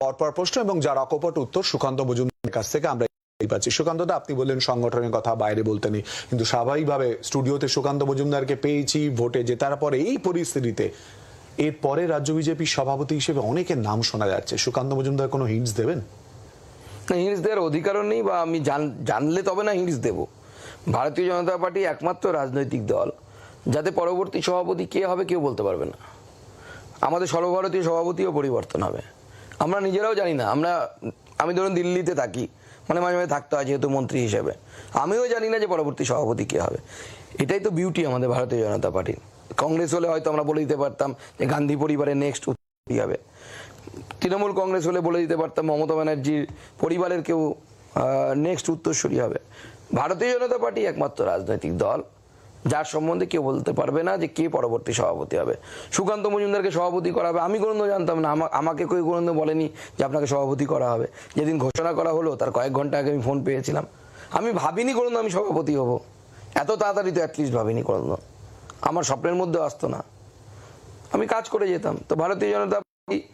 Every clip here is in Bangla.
পরপর প্রশ্ন এবং যার অকপট উত্তর, সুকান্ত মজুমদারের কাছ থেকে আমরা পাচ্ছি। সুকান্ত দা আপনি বললেন সংগঠনের কথা, বাইরে বলতে নেই। কিন্তু স্বাভাবিকভাবে স্টুডিওতে সুকান্ত মজুমদারকে পেয়েছি, ভোটে জেতার পরে এই পরিস্থিতিতে এরপরে রাজ্য বিজেপির সভাপতি হিসেবে অনেকের নাম শোনা যাচ্ছে। সুকান্ত মজুমদার কোনো হিন্টস দেবেন? না হিন্টস দেওয়ার অধিকারও নেই বা আমি জান- জানলে তবে না হিন্টস দেব। ভারতীয় জনতা পার্টি একমাত্র রাজনৈতিক দল। যাতে পরবর্তী সভাপতি কে হবে কেউ বলতে পারবে না। আমাদের সর্বভারতীয় সভাপতিও পরিবর্তন হবে। আমরা নিজেরাও জানি না। আমরা, আমি ধরুন দিল্লিতে থাকি মানে মাঝে মাঝে থাকতে হয় যেহেতু মন্ত্রী হিসেবে। আমিও জানি না যে পরবর্তী সভাপতি কে হবে। এটাই তো বিউটি আমাদের ভারতীয় জনতা পার্টির কংগ্রেস হলে হয়তো আমরা বলে দিতে পারতাম যে গান্ধী পরিবারের নেক্সট হবে। তৃণমূল কংগ্রেস হলে বলে দিতে পারতাম মমতা ব্যানার্জির পরিবারের কেউ নেক্সট উত্তরসূরি হবে। ভারতীয় জনতা পার্টি একমাত্র রাজনৈতিক দল। যার সম্বন্ধে কেউ বলতে পারবে না যে কে পরবর্তী সভাপতি হবে। সুকান্ত মজুমদারকে সভাপতি করা হবে। আমি কোনো জানতাম না। আমা- আমাকে কেউ কোনো বলেনি যে আপনাকে সভাপতি করা হবে। যেদিন ঘোষণা করা হলো, তার কয়েক ঘণ্টা আগে আমি ফোন পেয়েছিলাম। আমি ভাবিনি কোনো আমি সভাপতি হব। এত তাড়াতাড়ি তো অ্যাটলিস্ট ভাবিনি কোনো আমার স্বপ্নের মধ্যে আসতো না। আমি কাজ করে যেতাম। তো ভারতীয় জনতা পার্টি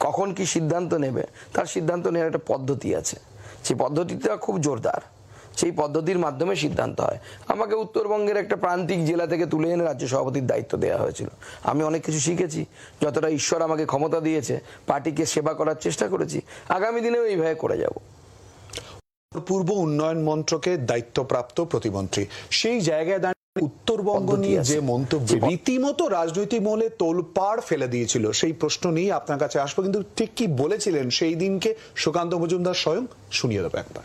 কখন কি সিদ্ধান্ত নেবে, তার সিদ্ধান্ত নেওয়ার একটা পদ্ধতি আছে। সেই পদ্ধতিটা খুব জোরদার। সেই পদ্ধতির মাধ্যমে সিদ্ধান্ত হয়। আমাকে উত্তরবঙ্গের একটা প্রান্তিক জেলা থেকে তুলে এনে রাজ্য সভাপতির দায়িত্ব দেওয়া হয়েছিল। আমি অনেক কিছু শিখেছি যতটা ঈশ্বর আমাকে ক্ষমতা দিয়েছে পার্টিকে সেবা করার চেষ্টা করেছি আগামী দিনেও এইভাবে করে যাব। পূর্ব উন্নয়ন মন্ত্রকের দায়িত্বপ্রাপ্ত প্রতিমন্ত্রী সেই জায়গায় দাঁড়িয়ে উত্তরবঙ্গ নিয়ে যে মন্তব্য রীতিমতো রাজনৈতিক মহলে তোলপাড় ফেলে দিয়েছিল সেই প্রশ্ন নিয়ে আপনার কাছে আসব কিন্তু ঠিক কি বলেছিলেন সেই দিনকে সুকান্ত মজুমদার স্বয়ং? শুনিয়ে দেবো একবার।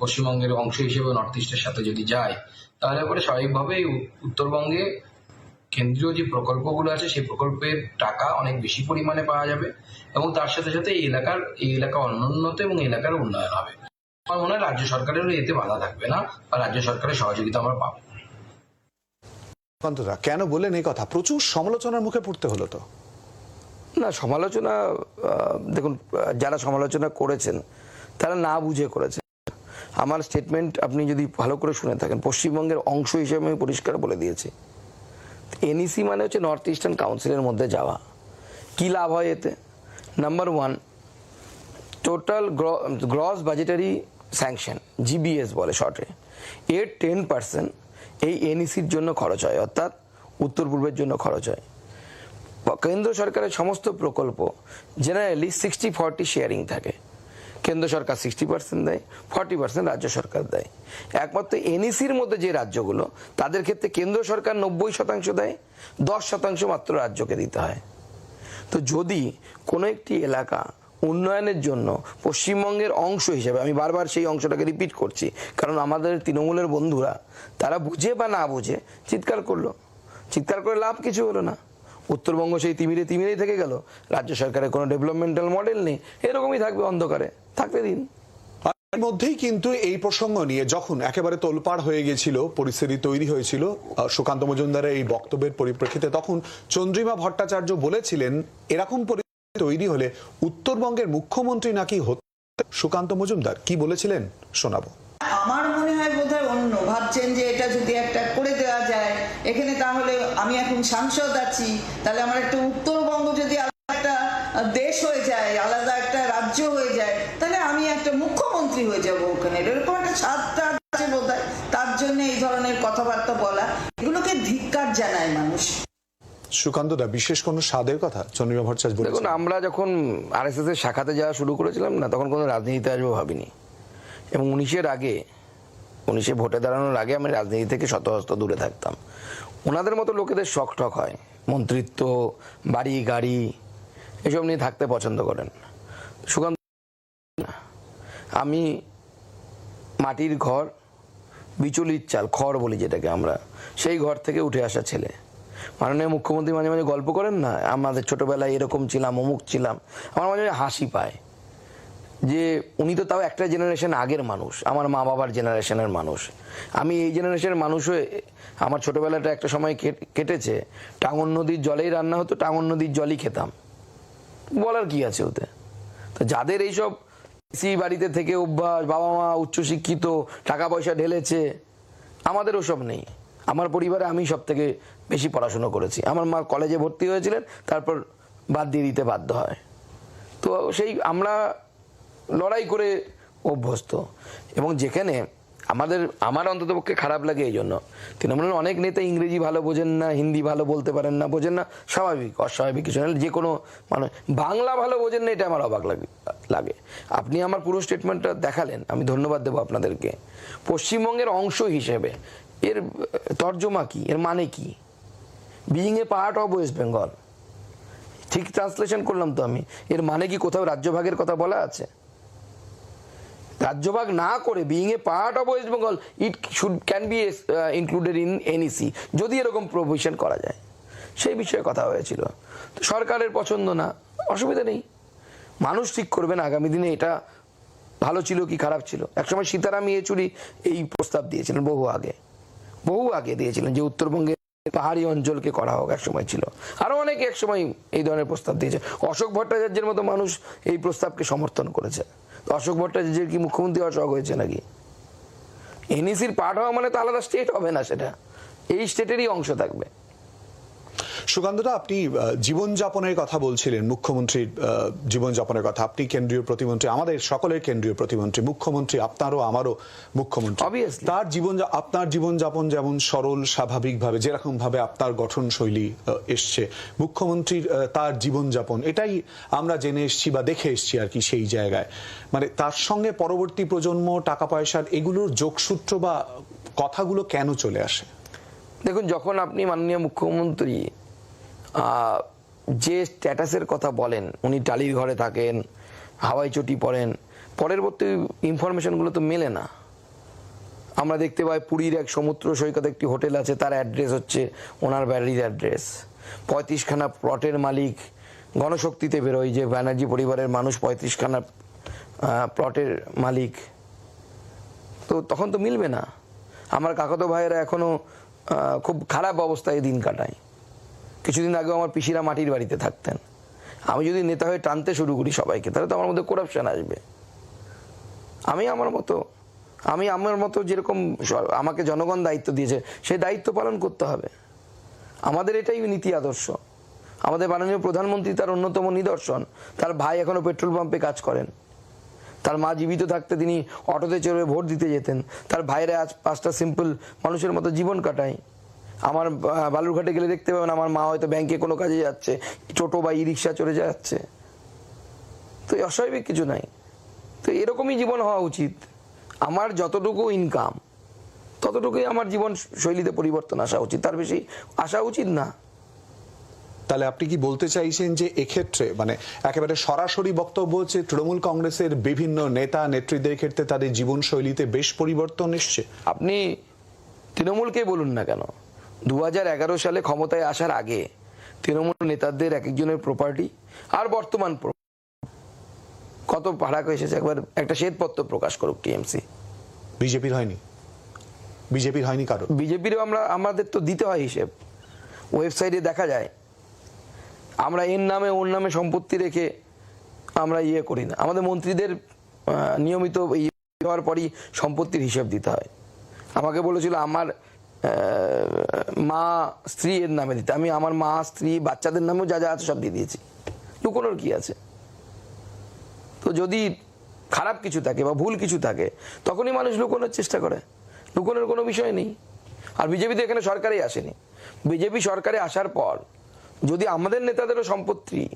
পশ্চিমবঙ্গের অংশ হিসেবে নর্থ ইস্টের সাথে যদি যায় তাহলে পরে স্বাভাবিকভাবেই উত্তরবঙ্গে কেন্দ্রীয় যে প্রকল্পগুলো আছে সেই প্রকল্পের টাকা অনেক বেশি পরিমাণে পাওয়া যাবে এবং তার সাথে সাথে এই এলাকার এই এলাকা অনুন্নত এবং এলাকার উন্নয়ন হবে। আমার মনে হয় রাজ্য সরকারেরও এতে বাধা থাকবে না বা রাজ্য সরকারের সহযোগিতা আমরা পাবো। কেন বললেন এই কথা? প্রচুর সমালোচনার মুখে পড়তে হলো তো। না সমালোচনা আহ, দেখুন যারা সমালোচনা করেছেন তারা না বুঝে করেছেন। আমার স্টেটমেন্ট আপনি যদি ভালো করে শুনে থাকেন, পশ্চিমবঙ্গের অংশ হিসেবে আমি পরিষ্কার বলে দিয়েছি। এনইসি মানে হচ্ছে নর্থ ইস্টার্ন কাউন্সিলের মধ্যে যাওয়া। কি লাভ হয় এতে? Number one total gross budgetary sanction GBS বলে শর্টে এর টেন পার্সেন্ট এই এনইসির জন্য খরচ হয়, অর্থাৎ উত্তর পূর্বের জন্য খরচ হয়। কেন্দ্র সরকারের সমস্ত প্রকল্প জেনারেলি সিক্সটি ফর্টি শেয়ারিং থাকে। কেন্দ্র সরকার সিক্সটি পার্সেন্ট দেয় ফর্টি পার্সেন্ট রাজ্য সরকার দেয়। একমাত্র এনইসির মধ্যে যে রাজ্যগুলো, তাদের ক্ষেত্রে কেন্দ্র সরকার নব্বই শতাংশ দেয়, দশ শতাংশ মাত্র রাজ্যকে দিতে হয়। তো যদি কোনো একটি এলাকা উন্নয়নের জন্য পশ্চিমবঙ্গের অংশ হিসেবে, আমি বারবার সেই অংশটাকে রিপিট করছি, কারণ আমাদের তৃণমূলের বন্ধুরা, তারা বুঝে বা না বুঝে চিৎকার করল। চিৎকার করে লাভ কিছু হলো না। উত্তরবঙ্গ সেই তিমিরে তিমিরেই থেকে গেল। রাজ্য সরকারের কোনো ডেভেলপমেন্টাল মডেল নেই। এরকমই থাকবে অন্ধকারে। থাকতে দিন। এর মধ্যেই কিন্তু এই প্রসঙ্গ নিয়ে যখন একেবারে তোলপাড় হয়ে গেছিল পরিস্থিতি তৈরি হয়েছিল সুকান্ত মজুমদারের এই বক্তব্যের পরিপ্রেক্ষিতে তখন চন্দ্রিমা ভট্টাচার্য বলেছিলেন এরকম পরিস্থিতি তৈরি হলে উত্তরবঙ্গের মুখ্যমন্ত্রী নাকি হতে সুকান্ত মজুমদার কি বলেছিলেন? শোনাবো। আমার মনে হয় বোধহয় অন্য ভাবছেন যে এটা যদি একটা করে দেওয়া যায় এখানে তাহলে আমি এখন সাংসদ আছি তাহলে আমার একটা উত্তরবঙ্গ যদি দেশ হয়ে যায় আলাদা একটা রাজ্য হয়ে যায় তাহলে আমি একটা মুখ্যমন্ত্রী হয়ে যাব ওখানে। এরকম একটা স্বাদটা আছে বোধ তার জন্য এই ধরনের কথাবার্তা বলা এগুলোকে ধিক্কার জানায় মানুষ। সুকান্ত দা বিশেষ কোনো স্বাদের কথা? চন্দ্রিমা ভট্টাচার্য দেখুন আমরা যখন আরএসএস এর শাখাতে যাওয়া শুরু করেছিলাম না তখন কোনো রাজনীতিতে আসব ভাবিনি। এবং উনিশের আগে উনিশে ভোটে দাঁড়ানোর আগে আমি রাজনীতি থেকে শতহস্ত দূরে থাকতাম। ওনাদের মতো লোকেদের শখ টক হয়। মন্ত্রিত্ব বাড়ি গাড়ি এসব নিয়ে থাকতে পছন্দ করেন সুকান্ত আমি মাটির ঘর বিচলিত চাল, খড় বলি যেটাকে আমরা, সেই ঘর থেকে উঠে আসা ছেলে। মাননীয় মুখ্যমন্ত্রী মাঝে মাঝে গল্প করেন না? আমাদের ছোটবেলায় এরকম ছিলাম, অমুক ছিলাম। আমার মাঝে মাঝে হাসি পায়। যে উনি তো তাও একটা জেনারেশন আগের মানুষ, আমার মা বাবার জেনারেশনের মানুষ। আমি এই জেনারেশনের মানুষ হয়ে আমার ছোটবেলাটা একটা সময় কেটেছে। টাঙ্গন নদীর জলেই রান্না হতো, টাঙ্গন নদীর জলই খেতাম। বলার কি আছে ওতে? তো যাদের এইসব সি বাড়িতে থেকে অভ্যাস বাবা মা উচ্চশিক্ষিত টাকা পয়সা ঢেলেছে আমাদের ওসব নেই। আমার পরিবারে আমি সব থেকে বেশি পড়াশুনো করেছি। আমার মা কলেজে ভর্তি হয়েছিলেন, তারপর বাদ দিয়ে দিতে বাধ্য হয়। তো সেই আমরা লড়াই করে অভ্যস্ত। এবং যেখানে আমাদের, আমার অন্ততপক্ষে খারাপ লাগে এই জন্য। তৃণমূলের অনেক নেতা ইংরেজি ভালো বোঝেন না, হিন্দি ভালো বলতে পারেন না, বোঝেন না, স্বাভাবিক, অস্বাভাবিক কিছু না, যে কোনো মানে বাংলা ভালো বোঝেন না, এটা আমার অবাক লাগে লাগে। আপনি আমার পুরো স্টেটমেন্টটা দেখালেন, আমি ধন্যবাদ দেবো আপনাদেরকে। পশ্চিমবঙ্গের অংশ হিসেবে, এর তর্জমা কি, এর মানে কি? Being a part of West Bengal ঠিক ট্রান্সলেশন করলাম তো আমি, এর মানে কি কোথাও রাজ্যভাগের কথা বলা আছে? রাজ্যভাগ না করে being a part of West Bengal it should can be included in NEC যদি এরকম প্রভিশন করা যায়। সেই বিষয়ে কথা হয়েছিল। তো সরকারের পছন্দ না, অসুবিধা নেই। মানুষ ঠিক করবেন আগামী দিনে এটা ভালো ছিল কি খারাপ ছিল। একসময় সীতারাম ইয়েচুরি এই প্রস্তাব দিয়েছিলেন বহু আগে। বহু আগে দিয়েছিলেন যে উত্তরবঙ্গে পাহাড়ি অঞ্চলকে করা হোক এক সময় ছিল। আরও অনেকে এক সময় এই ধরনের প্রস্তাব দিয়েছে। অশোক ভট্টাচার্যের মতো মানুষ এই প্রস্তাবকে সমর্থন করেছে। অশোক ভট্টাচার্যের কি মুখ্যমন্ত্রী অশোক হয়েছে নাকি? এনইসির পার্ট হওয়া মানে তো আলাদা স্টেট হবে না সেটা। এই স্টেটেরই অংশ থাকবে। সুকান্তদা আপনি জীবনযাপনের কথা বলছিলেন মুখ্যমন্ত্রীর জীবনযাপনের কথা। আপনি কেন্দ্রীয় প্রতিমন্ত্রী আমাদের সকলের কেন্দ্রীয় প্রতিমন্ত্রী মুখ্যমন্ত্রী আপনারও আমারও মুখ্যমন্ত্রী. তার জীবন আপনার জীবনযাপন যেমন সরল স্বাভাবিকভাবে যেরকম ভাবে আপনার গঠন শৈলী এসছে মুখ্যমন্ত্রীর তার জীবনযাপন এটাই আমরা জেনে এসছি বা দেখে এসছি আর কি সেই জায়গায়। মানে তার সঙ্গে পরবর্তী প্রজন্ম টাকা পয়সার এগুলোর যোগসূত্র বা কথাগুলো কেন চলে আসে? দেখুন যখন আপনি মাননীয় মুখ্যমন্ত্রী যে স্ট্যাটাসের কথা বলেন উনি টালির ঘরে থাকেন হাওয়াই চটি পরেন পরবর্তী ইনফরমেশনগুলো তো মেলে না। আমরা দেখতে পাই পুরীর এক সমুদ্র সৈকতে একটি হোটেল আছে তার অ্যাড্রেস হচ্ছে ওনার বাড়ির অ্যাড্রেস পঁয়ত্রিশখানা প্লটের মালিক গণশক্তিতে বেরোয় যে ব্যানার্জি পরিবারের মানুষ পঁয়ত্রিশখানা প্লটের মালিক। তো তখন তো মিলবে না। আমার কাকাতো ভাইয়েরা এখনও আহ, খুব খারাপ অবস্থায় দিন কাটায়। কিছুদিন আগে আমার পিসিরা মাটির বাড়িতে থাকতেন। আমি যদি নেতা হয়ে টানতে শুরু করি সবাইকে, তাহলে তো আমার মধ্যে করাপশন আসবে। আমি আমার মতো, আমি আমার মতো যেরকম আমাকে জনগণ দায়িত্ব দিয়েছে, সেই দায়িত্ব পালন করতে হবে। আমাদের এটাই নীতি আদর্শ। আমাদের মাননীয় প্রধানমন্ত্রী তার অন্যতম নিদর্শন। তার ভাই এখনও পেট্রোল পাম্পে কাজ করেন। তার মা জীবিত থাকতে তিনি অটোতে চড়ে ভোট দিতে যেতেন। তার ভাইরা আজ পাঁচটা সিম্পল মানুষের মতো জীবন কাটায়। আমার বালুরঘাটে গেলে দেখতে পাবেন আমার মা হয়তো ব্যাংকে কোনো কাজে যাচ্ছে টোটো বা ই রিক্সা চড়ে যাচ্ছে। তো অস্বাভাবিক কিছু নাই। তো এরকমই জীবন হওয়া উচিত। আমার যতটুকু ইনকাম ততটুকুই আমার জীবন শৈলীতে পরিবর্তন আসা উচিত। তার বেশি আসা উচিত না। তাহলে আপনি কি বলতে চাইছেন যে এক্ষেত্রে মানে একেবারে সরাসরি বক্তব্য হচ্ছে তৃণমূল কংগ্রেসের বিভিন্ন নেতা নেত্রীদের ক্ষেত্রে তাদের জীবনশৈলীতে বেশ পরিবর্তন এসছে? আপনি তৃণমূলকেই বলুন না কেন? দু হাজার এগারো সালে ক্ষমতায় আসার আগে তৃণমূল নেতাদের এক একজনের প্রপার্টি আর বর্তমান কত ভাড়া এসেছে একবার একটা শ্বেতপত্র প্রকাশ করুক টিএমসি বিজেপির হয়নি। বিজেপির হয়নি কারও বিজেপিরও আমরা আমাদের তো দিতে হয় হিসেব। ওয়েবসাইটে দেখা যায়। আমরা এর নামে ওর নামে সম্পত্তি রেখে আমরা ইয়ে করি না। আমাদের মন্ত্রীদের নিয়মিত ইয়ে হওয়ার পরই সম্পত্তির হিসেব দিতে হয়। আমাকে বলেছিল আমার মা, স্ত্রী এর নামে দিতে। আমি আমার মা, স্ত্রী, বাচ্চাদের নামেও যা যা আছে সব দিয়ে দিয়েছি। লুকোনোর কি আছে? তো যদি খারাপ কিছু থাকে বা ভুল কিছু থাকে, তখনই মানুষ লুকোনোর চেষ্টা করে। লুকোনোর কোনো বিষয় নেই। আর বিজেপি তো এখানে সরকারেই আসেনি। বিজেপি সরকারে আসার পর যদি আমাদের নেতাদেরও সম্পত্তি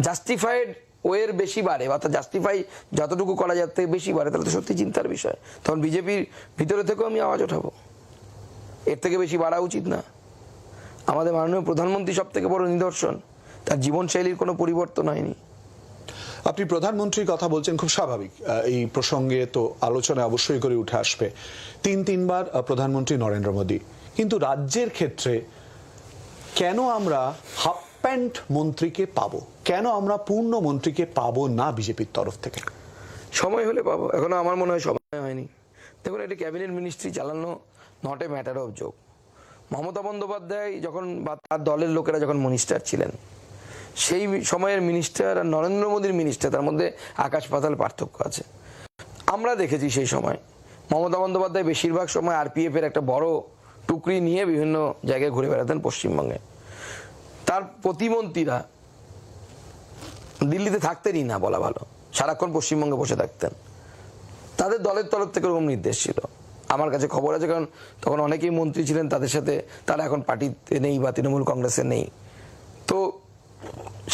জাস্টিফাইড ওয়ের বেশি বাড়ে অর্থাৎ জাস্টিফাই যতটুকু করা থেকে বেশি বাড়ে, তাহলে তো সত্যি চিন্তার বিষয়। তখন বিজেপির ভিতরে থেকেও আমি আওয়াজ ওঠাবো। এর থেকে বেশি বাড়া উচিত না। আমাদের মাননীয় প্রধানমন্ত্রী সব থেকে বড় নিদর্শন। তার জীবনশৈলীর কোনো পরিবর্তন হয়নি। আপনি প্রধানমন্ত্রীর কথা বলছেন খুব স্বাভাবিক। এই প্রসঙ্গে তো আলোচনা অবশ্যই করে উঠে আসবে। তিন তিনবার প্রধানমন্ত্রী নরেন্দ্র মোদী। কিন্তু রাজ্যের ক্ষেত্রে কেন আমরা হাফ প্যান্ট মন্ত্রীকে পাবো? কেন আমরা পূর্ণ মন্ত্রীকে পাবো না বিজেপির তরফ থেকে? সময় হলে পাবো। এখনও আমার মনে হয় সময় হয়নি। দেখুন এটা ক্যাবিনেট মিনিস্ট্রি চালানো নট এ ম্যাটার অফ যোগ মমতা বন্দ্যোপাধ্যায় যখন বা তার দলের লোকেরা যখন মিনিস্টার ছিলেন, সেই সময়ের মিনিস্টার আর নরেন্দ্র মোদীর মিনিস্টার তার মধ্যে আকাশ পাতাল পার্থক্য আছে। আমরা দেখেছি সেই সময় মমতা বন্দ্যোপাধ্যায় বেশিরভাগ সময় আরপিএফ এর একটা বড় টুকরি নিয়ে বিভিন্ন জায়গায় ঘুরে বেড়াতেন পশ্চিমবঙ্গে। তার প্রতিমন্ত্রীরা দিল্লিতে থাকতেনই না বলা ভালো। সারাক্ষণ পশ্চিমবঙ্গে বসে থাকতেন। তাদের দলের তরফ থেকে ওরকম নির্দেশ ছিল। আমার কাছে খবর আছে, কারণ তখন অনেকেই মন্ত্রী ছিলেন, তাদের সাথে তারা এখন পার্টিতে নেই বা তৃণমূল কংগ্রেসে নেই। তো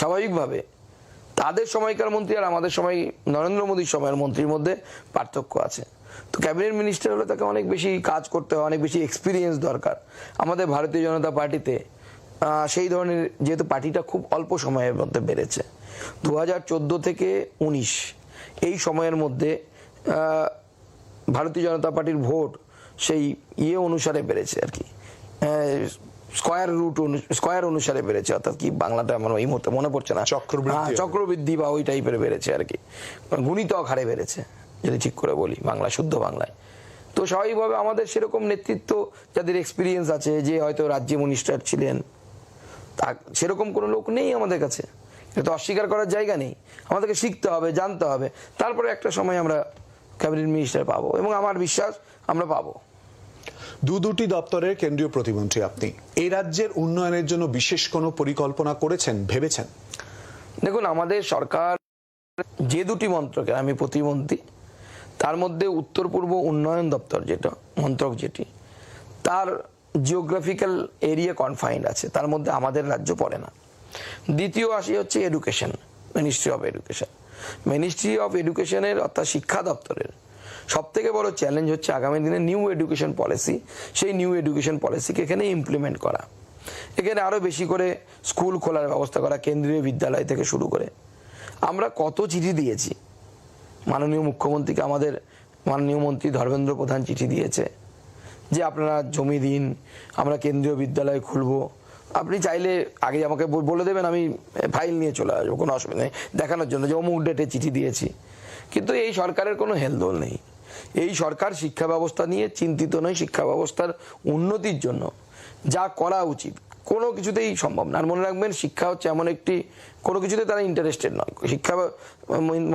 স্বাভাবিকভাবে তাদের সময়কার মন্ত্রী আর আমাদের সময় নরেন্দ্র মোদীর সময়ের মন্ত্রীর মধ্যে পার্থক্য আছে। তো ক্যাবিনেট মিনিস্টার হলে তাকে অনেক বেশি কাজ করতে হয়, অনেক বেশি এক্সপিরিয়েন্স দরকার। আমাদের ভারতীয় জনতা পার্টিতে সেই ধরনের যেহেতু পার্টিটা খুব অল্প সময়ের মধ্যে বেড়েছে। দু হাজার চোদ্দ থেকে উনিশ, এই সময়ের মধ্যে ভারতীয় জনতা পার্টির ভোট সেই ইয়ে অনুসারে বেড়েছে আর কি। স্কয়ার রুট স্কয়ার অনুসারে বেড়েছে অর্থাৎ কি বাংলাটা আমার এই মুহূর্তে মনে পড়ছে না। চক্রবৃদ্ধি। হ্যাঁ, চক্রবৃদ্ধি বা ওই টাইপের বেড়েছে আর কি। গুণিতক হারে বেড়েছে যদি ঠিক করে বলি বাংলা শুদ্ধ বাংলায়। তো স্বাভাবিকভাবে আমাদের সেরকম নেতৃত্ব যাদের এক্সপিরিয়েন্স আছে যে হয়তো রাজ্য মিনিস্টার ছিলেন তা সেরকম কোনো লোক নেই আমাদের কাছে। এটা তো অস্বীকার করার জায়গা নেই। আমাদেরকে শিখতে হবে জানতে হবে। তারপরে একটা সময় আমরা ক্যাবিনেট মিনিস্টার পাবো এবং আমার বিশ্বাস আমরা পাবো। দু দুটি দপ্তরের কেন্দ্রীয় প্রতিমন্ত্রী আপনি এই রাজ্যের উন্নয়নের জন্য বিশেষ কোনো পরিকল্পনা করেছেন ভেবেছেন? দেখুন আমাদের সরকার যে দুটি মন্ত্রকে আমি প্রতিমন্ত্রী তার মধ্যে উত্তর পূর্ব উন্নয়ন দপ্তর যেটা মন্ত্রক যেটি তার জিওগ্রাফিক্যাল এরিয়া কনফাইন্ড আছে তার মধ্যে আমাদের রাজ্য পড়ে না। দ্বিতীয় আসি হচ্ছে education ministry of education ministry of এডুকেশনের অর্থাৎ শিক্ষা দপ্তরের সব থেকে বড় চ্যালেঞ্জ হচ্ছে আগামী দিনে নিউ এডুকেশন পলিসি সেই নিউ এডুকেশন পলিসিকে এখানে ইমপ্লিমেন্ট করা। এখানে আরও বেশি করে স্কুল খোলার ব্যবস্থা করা, কেন্দ্রীয় বিদ্যালয় থেকে শুরু করে। আমরা কত চিঠি দিয়েছি। মাননীয় মুখ্যমন্ত্রীকে আমাদের মাননীয় মন্ত্রী ধর্মেন্দ্র প্রধান চিঠি দিয়েছে যে আপনারা জমি দিন, আমরা কেন্দ্রীয় বিদ্যালয় খুলব। আপনি চাইলে আগে আমাকে বলে দেবেন, আমি ফাইল নিয়ে চলে আসব, কোনো অসুবিধা নেই। দেখানোর জন্য যে অমুক ডেটে চিঠি দিয়েছি। কিন্তু এই সরকারের কোনো হেলদোল নেই। এই সরকার শিক্ষা ব্যবস্থা নিয়ে চিন্তিত নয়, শিক্ষা ব্যবস্থার উন্নতির জন্য। যা করা উচিত কোনো কিছুতেই সম্ভব না। আর মনে রাখবেন, শিক্ষা হচ্ছে এমন একটি, কোনো কিছুতে তারা ইন্টারেস্টেড নয়। শিক্ষা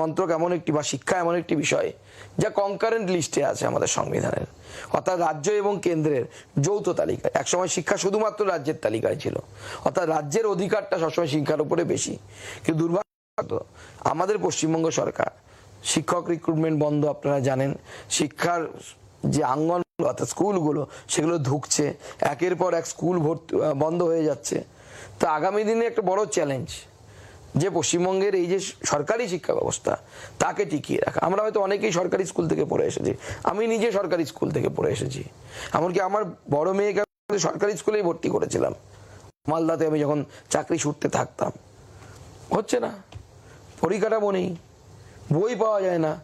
মন্ত্রক এমন একটি বা শিক্ষা এমন একটি বিষয় যা কনকারেন্ট লিস্টে আছে আমাদের সংবিধানের। অর্থাৎ রাজ্য এবং কেন্দ্রের যৌথ তালিকায়। একসময় শিক্ষা শুধুমাত্র রাজ্যের তালিকায় ছিল। অর্থাৎ রাজ্যের অধিকারটা সবসময় শিক্ষার উপরে বেশি। কিন্তু দুর্ভাগ্য আমাদের পশ্চিমবঙ্গ সরকার, শিক্ষক রিক্রুটমেন্ট বন্ধ আপনারা জানেন, শিক্ষার যে আঙ্গন, অর্থাৎ স্কুলগুলো, সেগুলো ধুকছে। একের পর এক স্কুল ভর্তি বন্ধ হয়ে যাচ্ছে। তো আগামী দিনে একটা বড় চ্যালেঞ্জ যে পশ্চিমবঙ্গের এই যে সরকারি শিক্ষা ব্যবস্থা, তাকে টিকিয়ে রাখা। আমরা হয়তো অনেকেই সরকারি স্কুল থেকে পড়ে এসেছি। আমি নিজে সরকারি স্কুল থেকে পড়ে এসেছি। এমনকি আমার বড় মেয়েকে সরকারি স্কুলেই ভর্তি করেছিলাম। মালদাতে আমি যখন চাকরি ছুটতে থাকতাম। হচ্ছে না। পরিকাঠামো নেই। বই পাওয়া যায় না।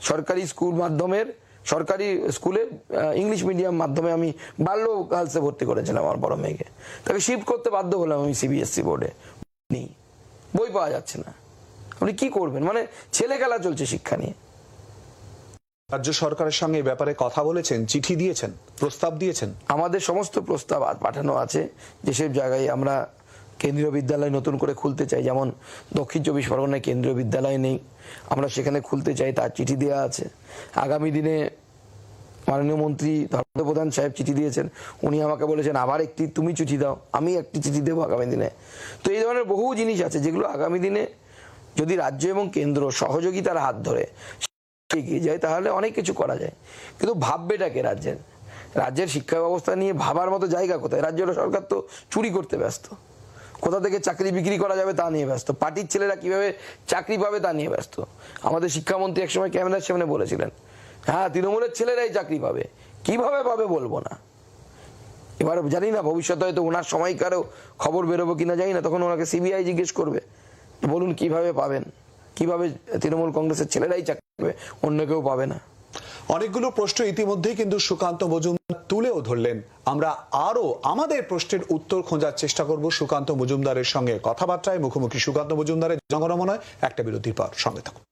সরকারি স্কুল মাধ্যমের সরকারি স্কুলে ইংলিশ মিডিয়াম মাধ্যমে আমি বাল্য গার্লসে ভর্তি করেছিলাম আমার বড় মেয়েকে। তাকে শিফট করতে বাধ্য হলাম আমি সিবিএসসি বোর্ডে নেই। বই পাওয়া যাচ্ছে না। আপনি কি করবেন? মানে ছেলে খেলা চলছে শিক্ষা নিয়ে। রাজ্য সরকারের সঙ্গে ব্যাপারে কথা বলেছেন চিঠি দিয়েছেন প্রস্তাব দিয়েছেন। আমাদের সমস্ত প্রস্তাব পাঠানো আছে। যেসব জায়গায় আমরা কেন্দ্রীয় বিদ্যালয় নতুন করে খুলতে চাই, যেমন দক্ষিণ চব্বিশ পরগনায় কেন্দ্রীয় বিদ্যালয় নেই, আমরা সেখানে খুলতে চাই, তার চিঠি দেওয়া আছে। আগামী দিনে মাননীয় মন্ত্রী ধর্মেন্দ্র প্রধান সাহেব চিঠি দিয়েছেন, উনি আমাকে বলেছেন, আবার একটি তুমি চিঠি দাও, আমি একটি চিঠি দেবো আগামী দিনে। তো এই ধরনের বহু জিনিস আছে, যেগুলো আগামী দিনে যদি রাজ্য এবং কেন্দ্র সহযোগিতার হাত ধরে এগিয়ে যায়, তাহলে অনেক কিছু করা যায়। কিন্তু ভাববেটাকে রাজ্যের? রাজ্যের শিক্ষা ব্যবস্থা নিয়ে ভাবার মতো জায়গা কোথায়? রাজ্য সরকার তো চুরি করতে ব্যস্ত। কোথা থেকে চাকরি বিক্রি করা যাবে তা নিয়ে ব্যস্ত। পার্টির ছেলেরা কীভাবে চাকরি পাবে তা নিয়ে ব্যস্ত। আমাদের শিক্ষামন্ত্রী একসময় ক্যামেরার সামনে বলেছিলেন হ্যাঁ তৃণমূলের ছেলেরাই চাকরি পাবে। কীভাবে পাবে বলব না? এবার জানি না, ভবিষ্যতে হয়তো ওনার সময়কারও খবর বেরোবো কিনা, জানি না। তখন ওনাকে সিবিআই জিজ্ঞেস করবে, বলুন কীভাবে পাবেন? কীভাবে তৃণমূল কংগ্রেসের ছেলেরাই চাকরি পাবে? অন্য কেউ পাবে না। অনেকগুলো প্রশ্ন ইতিমধ্যেই কিন্তু সুকান্ত মজুমদার তুলেও ধরলেন। আমরা আরও আমাদের প্রশ্নের উত্তর খোঁজার চেষ্টা করব সুকান্ত মজুমদারের সঙ্গে। কথাবার্তায় মুখোমুখি সুকান্ত মজুমদারের জনগণমনয় একটা বিরতির পর সঙ্গে থাকুন।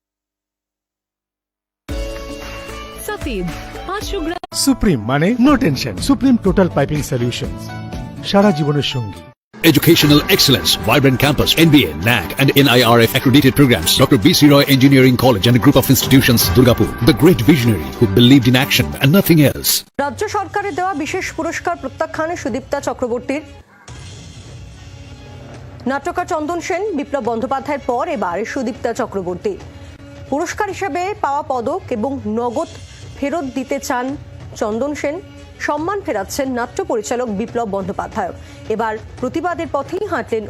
সুপ্রিম মানে no tension Supreme total piping solution সারা জীবনের সঙ্গী। Educational excellence, vibrant campus, NBA, NAC, and NIRF accredited programs. Dr. B.C. Roy Engineering College and a group of institutions, Durgapur. The great visionary who believed in action and nothing else. রাজ্য সরকারের দেওয়া বিশেষ পুরস্কার প্রত্যাখ্যানে সুদীপ্তা চক্রবর্তীর নাট্যকার চন্দন সেন বিপ্লব বন্দ্যোপাধ্যায়ের পর এবার সুদীপ্তা চক্রবর্তী পুরস্কার হিসেবে পাওয়া পদক এবং নগদ ফেরত দিতে চান চন্দন সেন সম্মান ফেরাচ্ছেন নাট্য পরিচালক বিপ্লব বন্দ্যোপাধ্যায়। এবার প্রতিবাদের পথেই হাঁটলেন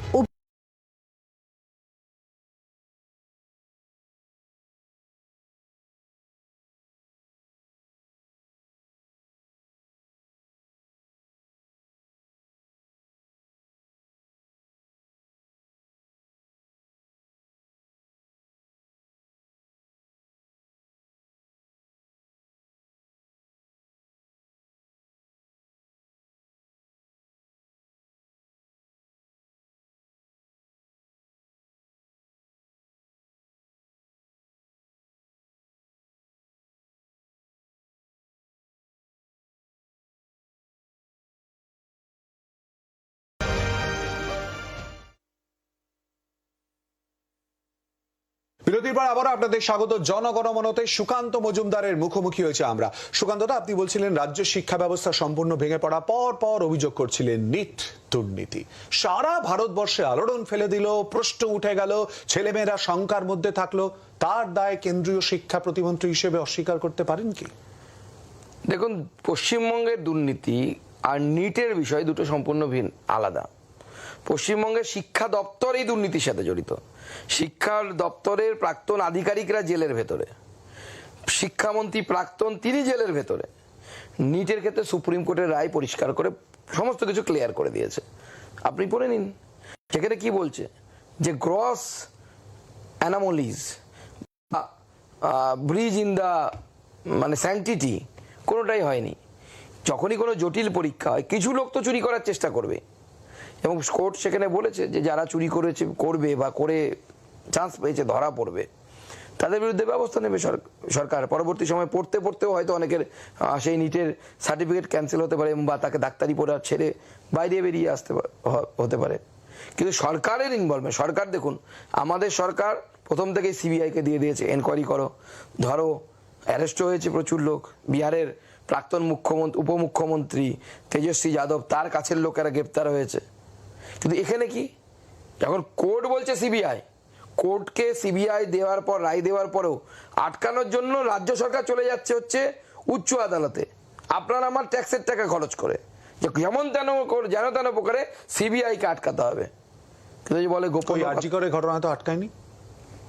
বিরতির পর আবারও আপনাদের স্বাগত। জনগণমনতে সুকান্ত মজুমদারের মুখোমুখি হয়েছে আমরা। সুকান্তদা আপনি বলছিলেন রাজ্য শিক্ষা ব্যবস্থা সম্পূর্ণ ভেঙে পড়া, পর পর অভিযোগ করছিলেন নিট দুর্নীতি। সারা ভারতবর্ষে আলোড়ন ফেলে দিল, প্রশ্ন উঠে গেল, ছেলেমেয়েরা শঙ্কার মধ্যে থাকল। তার দায় কেন্দ্রীয় শিক্ষা প্রতিমন্ত্রী হিসেবে অস্বীকার করতে পারেন কি? দেখুন, পশ্চিমবঙ্গের দুর্নীতি আর নিটের বিষয় দুটো সম্পূর্ণ ভিন্ন আলাদা। পশ্চিমবঙ্গের শিক্ষা দপ্তর এই দুর্নীতির সাথে জড়িত। শিক্ষা দপ্তরের প্রাক্তন আধিকারিকরা জেলের ভেতরে। শিক্ষামন্ত্রী প্রাক্তন তিনি জেলের ভেতরে। নিটের ক্ষেত্রে সুপ্রিম কোর্টের রায় পরিষ্কার করে সমস্ত কিছু ক্লিয়ার করে দিয়েছে। আপনি পড়ে নিন। সেখানে কি বলছে? যে gross anomalies breach in the মানে স্যাংটিটি কোনোটাই হয়নি। যখনই কোনো জটিল পরীক্ষা হয়, কিছু লোক তো চুরি করার চেষ্টা করবে। এবং কোর্ট সেখানে বলেছে যে যারা চুরি করেছে, করবে বা করে চান্স পেয়েছে, ধরা পড়বে। তাদের বিরুদ্ধে ব্যবস্থা নেবে সর- সরকার। পরবর্তী সময় পড়তে পড়তেও হয়তো অনেকের সেই নিটের সার্টিফিকেট ক্যান্সেল হতে পারে বা তাকে ডাক্তারি পড়া ছেড়ে বাইরে বেরিয়ে আসতে হতে পারে। কিন্তু সরকারের ইনভলভমেন্ট সরকার দেখুন, আমাদের সরকার প্রথম থেকে সিবিআইকে দিয়ে দিয়েছে এনকোয়ারি করো। ধরো অ্যারেস্ট হয়েছে প্রচুর লোক। বিহারের প্রাক্তন মুখ্যমন্ত্রী, উপমুখ্যমন্ত্রী তেজস্বী যাদব, তার কাছের লোকেরা গ্রেপ্তার হয়েছে। কিন্তু এখানে কি? যখন কোর্ট বলছে সিবিআই কোর্টকে সিবিআই দেওয়ার পর রায় দেওয়ার পরেও আটকানোর জন্য রাজ্য সরকার চলে যাচ্ছে হচ্ছে উচ্চ আদালতে। আপনার আমার ট্যাক্সের টাকা খরচ করে। যেমন তেন করে- যেন তেন প্রকারে সিবিআই কে আটকাতে হবে। কিন্তু যে বলে গোপন ওই আরজি করে ঘটনা তো আটকায়নি?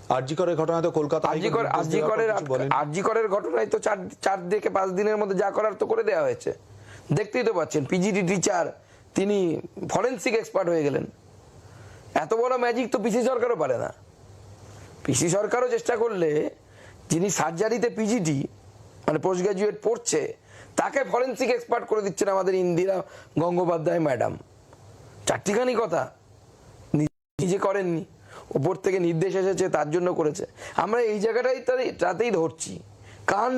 আরজি করে ঘটনা তো কলকাতা আরজিকর আরজিকরের। আরজিকরের ঘটনায় তো চার চার থেকে পাঁচ দিনের মধ্যে যা করার তো করে দেওয়া হয়েছে। দেখতেই তো পাচ্ছেন পিজিডি টিচার তিনি ফরেন্সিক এক্সপার্ট হয়ে গেলেন। এত বড় ম্যাজিক তো পিসি সরকারও পারে না। পিসি সরকারও চেষ্টা করলে যিনি সার্জারিতে পিজিডি মানে পোস্ট গ্রাজুয়েট পড়ছে, তাকে ফরেন্সিক এক্সপার্ট করে দিচ্ছেন আমাদের ইন্দিরা গঙ্গোপাধ্যায় ম্যাডাম চারটিখানি কথা। নিজে করেননি। ওপর থেকে নির্দেশ এসেছে, তার জন্য করেছে। আমরা এই জায়গাটাই তার তাতেই ধরছি। কান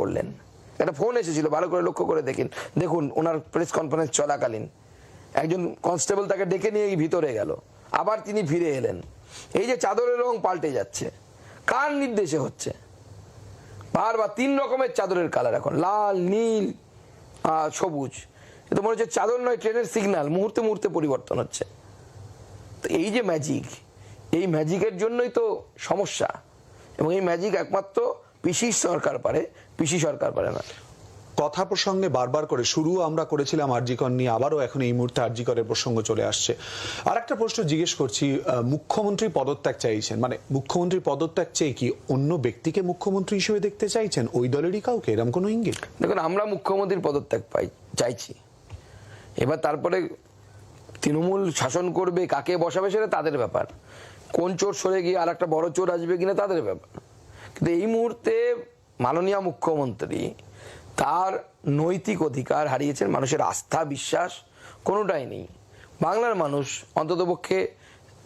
করলেন। একটা ফোন এসেছিল, ভালো করে লক্ষ্য করে দেখেন। দেখুন, ওনার প্রেস কনফারেন্স চলাকালীন। একজন কনস্টেবল তাকে ডেকে নিয়ে ভিতরে গেল। আবার তিনি ফিরে এলেন। এই যে চাদরের রং পাল্টে যাচ্ছে। কার নির্দেশে হচ্ছে? বারবার তিন রকমের চাদরের কালার এখন। লাল, নীল, আর সবুজ। এ তো মনে হচ্ছে চাদর নয়, ট্রেনের সিগন্যাল মুহূর্তে মুহূর্তে পরিবর্তন হচ্ছে। তো এই যে ম্যাজিক, এই ম্যাজিকের জন্যই তো সমস্যা। এবং এই ম্যাজিক একমাত্র পিসি সরকার পারে, পিসি সরকার পারে না। কথা প্রসঙ্গে বারবার করে শুরু আমরা করেছিলাম আরজিকর নিয়ে, আবারও এখন এই মুহূর্তে আরজিকরের প্রসঙ্গ চলে আসছে। আর একটা প্রশ্ন জিজ্ঞেস করছি মুখ্যমন্ত্রী পদত্যাগ চাইছেন মানে মুখ্যমন্ত্রী পদত্যাগ চেয়ে কি অন্য ব্যক্তিকে মুখ্যমন্ত্রী হিসেবে দেখতে চাইছেন? ওই দলেরই কাউকে এরকম কোনো ইঙ্গিত? দেখুন, আমরা মুখ্যমন্ত্রীর পদত্যাগ পাই, চাইছি। এবার তারপরে তৃণমূল শাসন করবে, কাকে বসাবে সেটা তাদের ব্যাপার। কোন চোর সরে গিয়ে আর একটা বড় চোর আসবে কিনা তাদের ব্যাপার। কিন্তু এই মুহূর্তে মাননীয় মুখ্যমন্ত্রী তার নৈতিক অধিকার হারিয়েছেন মানুষের আস্থা, বিশ্বাস, কোনোটাই নেই। বাংলার মানুষ অন্ততপক্ষে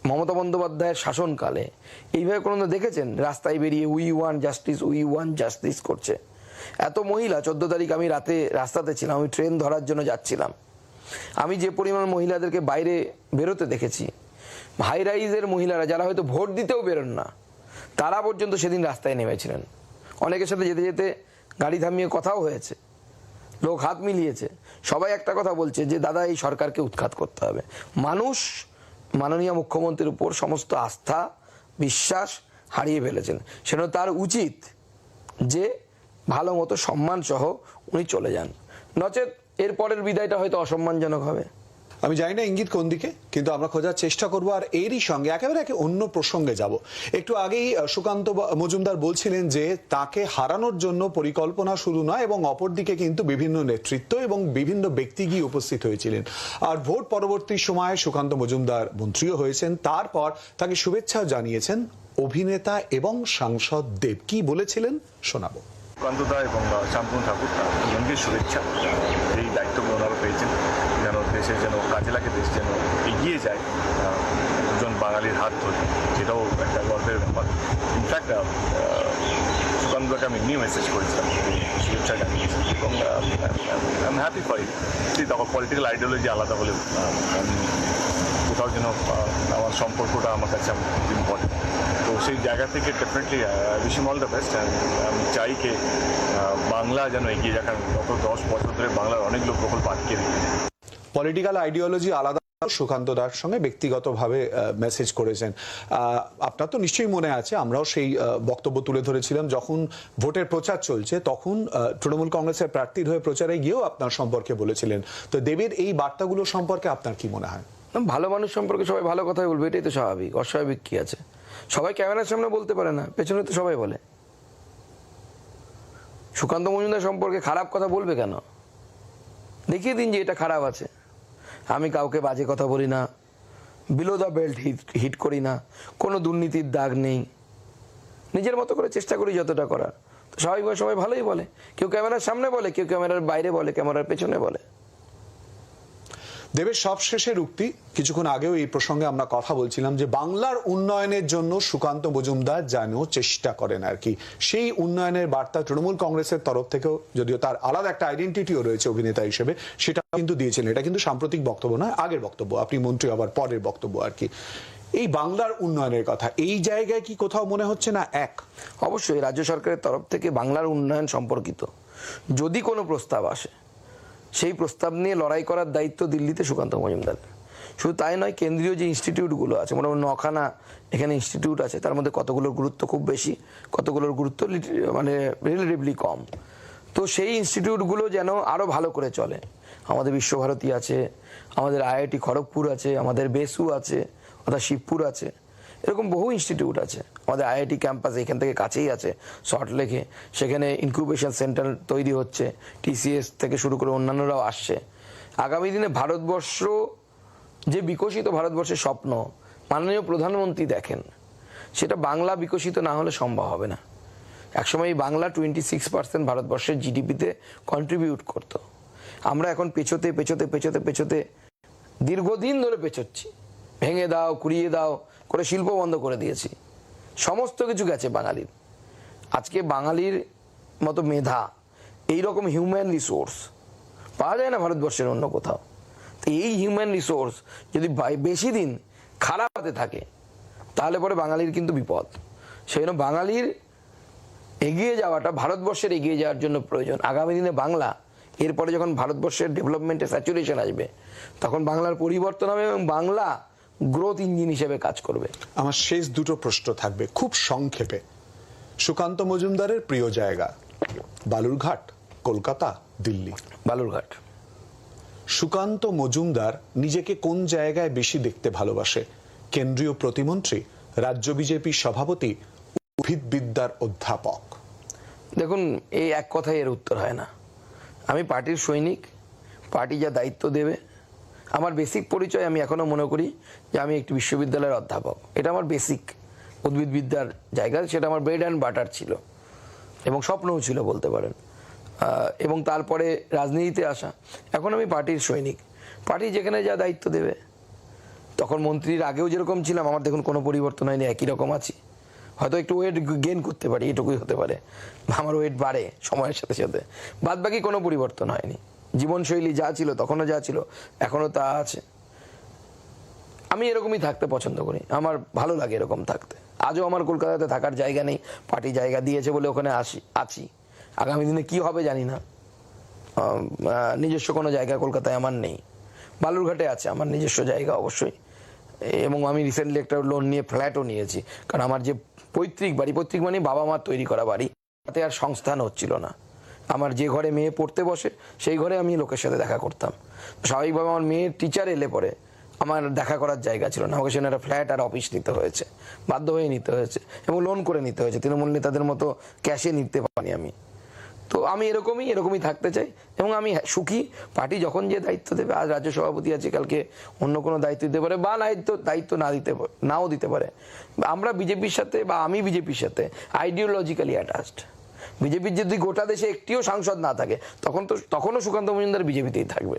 মমতা বন্দ্যোপাধ্যায়ের শাসনকালে এইভাবে কোনো দেখেছেন? রাস্তায় বেরিয়ে we want justice, we want justice করছে। এত মহিলা, চোদ্দ তারিখ আমি রাতে রাস্তাতে ছিলাম, আমি ট্রেন ধরার জন্য যাচ্ছিলাম। আমি যে পরিমাণ মহিলাদেরকে বাইরে বেরোতে দেখেছি হাই রাইজের মহিলারা যারা হয়তো ভোট দিতেও বেরোন না, তারা পর্যন্ত সেদিন রাস্তায় নেমেছিলেন। অনেকের সাথে যেতে যেতে গাড়ি থামিয়ে কথাও হয়েছে। লোক হাত মিলিয়েছে। সবাই একটা কথা বলছে যে, দাদা, এই সরকারকে উৎখাত করতে হবে। মানুষ, মাননীয় মুখ্যমন্ত্রীর উপর সমস্ত আস্থা, বিশ্বাস হারিয়ে ফেলেছেন। সেজন্য তার উচিত যে, ভালো মতো সম্মান সহ উনি চলে যান। নচেত এর পরের বিদায়টা হয়তো অসম্মানজনক হবে। আমি জানি না ইঙ্গিত কোন দিকে কিন্তু আমরা খোঁজার চেষ্টা করব আর এরই সঙ্গে একেবারে একে অন্য প্রসঙ্গে যাব। একটু আগেই সুকান্ত মজুমদার বলছিলেন যে তাকে হারানোর জন্য পরিকল্পনা শুরু নয় এবং অপরদিকে কিন্তু বিভিন্ন নেতৃত্ব এবং বিভিন্ন ব্যক্তি গিয়ে উপস্থিত হয়েছিলেন। আর ভোট পরবর্তী সময়ে সুকান্ত মজুমদার মন্ত্রীও হয়েছেন। তারপর তাকে শুভেচ্ছা জানিয়েছেন অভিনেতা এবং সাংসদ দেব। কি বলেছিলেন? শোনাবো। সুকান্তদা এবং আহ, শান্তনু ঠাকুর শুভেচ্ছা। এই দায়িত্বগুলো ওনারা পেয়েছেন যেন দেশের যেন কাজে লাগে দেশ যেন এগিয়ে যায় দুজন বাঙালির হাত ধরে। সেটাও একটা গর্বের ব্যাপার। ইনফ্যাক্ট সুকান্তদাকে আমি এমনি মেসেজ করেছিলাম শুভেচ্ছা জানিয়েছি। এবং আই এম হ্যাপি ইট তখন পলিটিক্যাল আইডিওলজি আলাদা আমি কোথাও যেন আমার সম্পর্কটা আমার কাছে ইম্পর্টেন্ট তো সেই জায়গা থেকে definitely wish all the best আমি চাই যে বাংলা যেন এগিয়ে যাক। গত দশ বছর ধরে বাংলার অনেক লোক প্রকল্প আটকে রেখেছে। পলিটিক্যাল আইডিওলজি আলাদা। সুকান্ত দার সঙ্গে ব্যক্তিগতভাবে মেসেজ করেছেন। আপনার তো নিশ্চয়ই মনে আছে, আমরাও সেই বক্তব্য তুলে ধরেছিলাম, যখন ভোটের প্রচার চলছে, তখন তৃণমূল কংগ্রেসের প্রার্থীর হয়ে প্রচারে গিয়েও আপনার সম্পর্কে বলেছিলেন। তো দেবের এই বার্তাগুলো সম্পর্কে আপনার কি মনে হয়? ভালো মানুষ সম্পর্কে সবাই ভালো কথাই বলবে, এটাই তো স্বাভাবিক, অস্বাভাবিক কি আছে? সবাই ক্যামেরার সামনে বলতে পারে না, পেছনে তো সবাই বলে। সুকান্ত মজুমদার সম্পর্কে খারাপ কথা বলবে কেন? দেখিয়ে দিন যে এটা খারাপ আছে। আমি কাউকে বাজে কথা বলি না। Below the belt hit hit করি না। কোনো দুর্নীতির দাগ নেই। নিজের মতো করে চেষ্টা করি যতটা করার। তো স্বাভাবিকভাবে সবাই ভালোই বলে। কেউ ক্যামেরার সামনে বলে, কেউ ক্যামেরার বাইরে বলে, ক্যামেরার পেছনে বলে। দেবের সবশেষের উক্তি কিছুক্ষণ আগেও এই প্রসঙ্গে আমরা কথা বলছিলাম যে বাংলার উন্নয়নের জন্য সুকান্ত মজুমদার যেন চেষ্টা করেন আর কি। সেই উন্নয়নের বার্তা তৃণমূল কংগ্রেসের তরফ থেকেও, যদিও তার আলাদা একটা আইডেন্টিটিও রয়েছে অভিনেতা হিসেবে, সেটা কিন্তু দিয়েছিলেন এটা কিন্তু সাম্প্রতিক বক্তব্য নয়, আগের বক্তব্য। আপনি মন্ত্রী হবার পরের বক্তব্য আর কি। এই বাংলার উন্নয়নের কথা, এই জায়গায় কি কোথাও মনে হচ্ছে না? এক। অবশ্যই, রাজ্য সরকারের তরফ থেকে বাংলার উন্নয়ন সম্পর্কিত। যদি কোনো প্রস্তাব আসে সেই প্রস্তাব নিয়ে লড়াই করার দায়িত্ব দিল্লিতে সুকান্ত মজুমদার। শুধু তাই নয়, কেন্দ্রীয় যে ইনস্টিটিউটগুলো আছে, মোটামুটি নখানা এখানে ইনস্টিটিউট আছে, তার মধ্যে কতগুলোর গুরুত্ব খুব বেশি, কতগুলোর গুরুত্ব মানে রিলেটিভলি কম। তো সেই ইনস্টিটিউটগুলো যেন আরও ভালো করে চলে। আমাদের বিশ্বভারতী আছে, আমাদের আইআইটি খড়গপুর আছে, আমাদের বেসু আছে, অর্থাৎ শিবপুর আছে, এরকম বহু ইনস্টিটিউট আছে। আমাদের আইআইটি ক্যাম্পাস এখান থেকে কাছেই আছে সল্টলেকে সেখানে ইনকিউবেশন সেন্টার তৈরি হচ্ছে টিসিএস থেকে শুরু করে অন্যান্যরাও আসছে। আগামী দিনে ভারতবর্ষ, যে বিকশিত ভারতবর্ষের স্বপ্ন, মাননীয় প্রধানমন্ত্রী দেখেন, সেটা বাংলা বিকশিত না হলে সম্ভব হবে না। একসময় বাংলা টোয়েন্টি সিক্স পার্সেন্ট ভারতবর্ষের জিডিপিতে কন্ট্রিবিউট করতো। আমরা এখন পেছোতে পেছোতে পেছোতে পেছোতে দীর্ঘদিন ধরে পেছোচ্ছি। ভেঙে দাও, কুড়িয়ে দাও, করে শিল্প বন্ধ করে দিয়েছি। সমস্ত কিছু গেছে বাঙালির। আজকে বাঙালির মতো মেধা এই রকম হিউম্যান রিসোর্স পাওয়া যায় না ভারতবর্ষের অন্য কোথাও। তো এই হিউম্যান রিসোর্স যদি বেশি দিন খারাপ হতে থাকে, তাহলে পরে বাঙালির কিন্তু বিপদ। সেই জন্য বাঙালির এগিয়ে যাওয়াটা, ভারতবর্ষের এগিয়ে যাওয়ার জন্য প্রয়োজন। আগামী দিনে বাংলা, এরপরে যখন ভারতবর্ষের ডেভেলপমেন্টে স্যাচুরেশন আসবে, তখন বাংলার পরিবর্তন হবে এবং বাংলা গ্রোথ ইঞ্জিন হিসেবে কাজ করবে। আমার শেষ দুটো প্রশ্ন থাকবে খুব সংক্ষেপে। সুকান্ত মজুমদারের প্রিয় জায়গা বালুরঘাট কলকাতা দিল্লি। বালুরঘাট। সুকান্ত মজুমদার নিজেকে কোন জায়গায় বেশি দেখতে ভালোবাসে? কেন্দ্রীয় প্রতিমন্ত্রী রাজ্য বিজেপি সভাপতি উদ্ভিদবিদ্যার অধ্যাপক। দেখুন এই এক কথায় এর উত্তর হয় না। আমি পার্টির সৈনিক পার্টি যা দায়িত্ব দেবে আমার বেসিক পরিচয় আমি এখনও মনে করি যে আমি একটি বিশ্ববিদ্যালয়ের অধ্যাপক। এটা আমার বেসিক উদ্ভিদবিদ্যার জায়গা, সেটা আমার ব্রেড অ্যান্ড বাটার ছিল। এবং স্বপ্নও ছিল বলতে পারেন। এবং তারপরে রাজনীতিতে আসা। এখন আমি পার্টির সৈনিক। পার্টি যেখানে যা দায়িত্ব দেবে। তখন মন্ত্রীর আগেও যেরকম ছিলাম, আমার দেখুন কোনো পরিবর্তন হয়নি, একই রকম আছি। হয়তো একটু ওয়েট গেন করতে পারি, এটুকুই হতে পারে। আমার ওয়েট বাড়ে সময়ের সাথে সাথে। বাদ বাকি কোনো পরিবর্তন হয়নি। জীবনশৈলী যা ছিল, তখনও যা ছিল, এখনও তা আছে। আমি এরকমই থাকতে পছন্দ করি। আমার ভালো লাগে এরকম থাকতে। আজও আমার কলকাতাতে থাকার জায়গা নেই, পার্টি জায়গা দিয়েছে বলে ওখানে আসি, আছি। আগামী দিনে কি হবে জানি না। নিজস্ব কোনো জায়গা কলকাতায় আমার নেই। বালুরঘাটে আছে, আমার নিজস্ব জায়গা অবশ্যই। এবং আমি রিসেন্টলি একটা লোন নিয়ে ফ্ল্যাটও নিয়েছি। কারণ আমার যে পৈতৃক বাড়ি, পৈতৃক মানে বাবা মার তৈরি করা বাড়ি। তাতে আর সংস্থান হচ্ছিল না। আমার যে ঘরে মেয়ে পড়তে বসে, সেই ঘরে আমি লোকের সাথে দেখা করতাম। স্বাভাবিকভাবে আমার মেয়ের টিচার এলে পরে আমার দেখা করার জায়গা ছিল না। আমাকে সেখানে একটা ফ্ল্যাট আর অফিস নিতে হয়েছে। বাধ্য হয়ে নিতে হয়েছে এবং লোন করে নিতে হয়েছে। তৃণমূল নেতাদের মতো ক্যাশে নিতে পারিনি আমি। তো আমি এরকমই এরকমই থাকতে চাই এবং আমি সুখী। পার্টি যখন যে দায়িত্ব দেবে, আজ রাজ্য সভাপতি আছে, কালকে অন্য কোনো দায়িত্ব দিতে পারে বা দায়িত্ব দায়িত্ব না দিতে নাও দিতে পারে। আমরা বিজেপির সাথে বা আমি বিজেপির সাথে আইডিওলজিক্যালি অ্যাটাচড বিজেপির যদি গোটা দেশে একটিও সাংসদ না থাকে, তখন তো, তখনও সুকান্ত মজুমদার বিজেপিতেই থাকবে।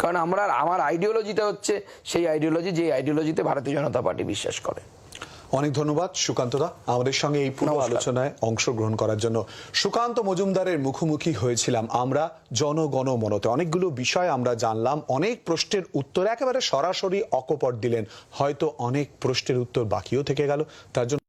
কারণ আমরা আমার আইডিওলজিটা হচ্ছে সেই আইডিওলজি যে আইডিওলজিতে ভারতীয় জনতা পার্টি বিশ্বাস করে। অনেক ধন্যবাদ সুকান্তদা। আমাদের সঙ্গে এই পুরো। আলোচনায় অংশগ্রহণ করার জন্য সুকান্ত মজুমদারের মুখোমুখি হয়েছিলাম আমরা জনগণ মনতে অনেকগুলো বিষয় আমরা জানলাম অনেক প্রশ্নের উত্তর একেবারে সরাসরি অকপট দিলেন। হয়তো অনেক প্রশ্নের উত্তর বাকিও থেকে গেল তার জন্য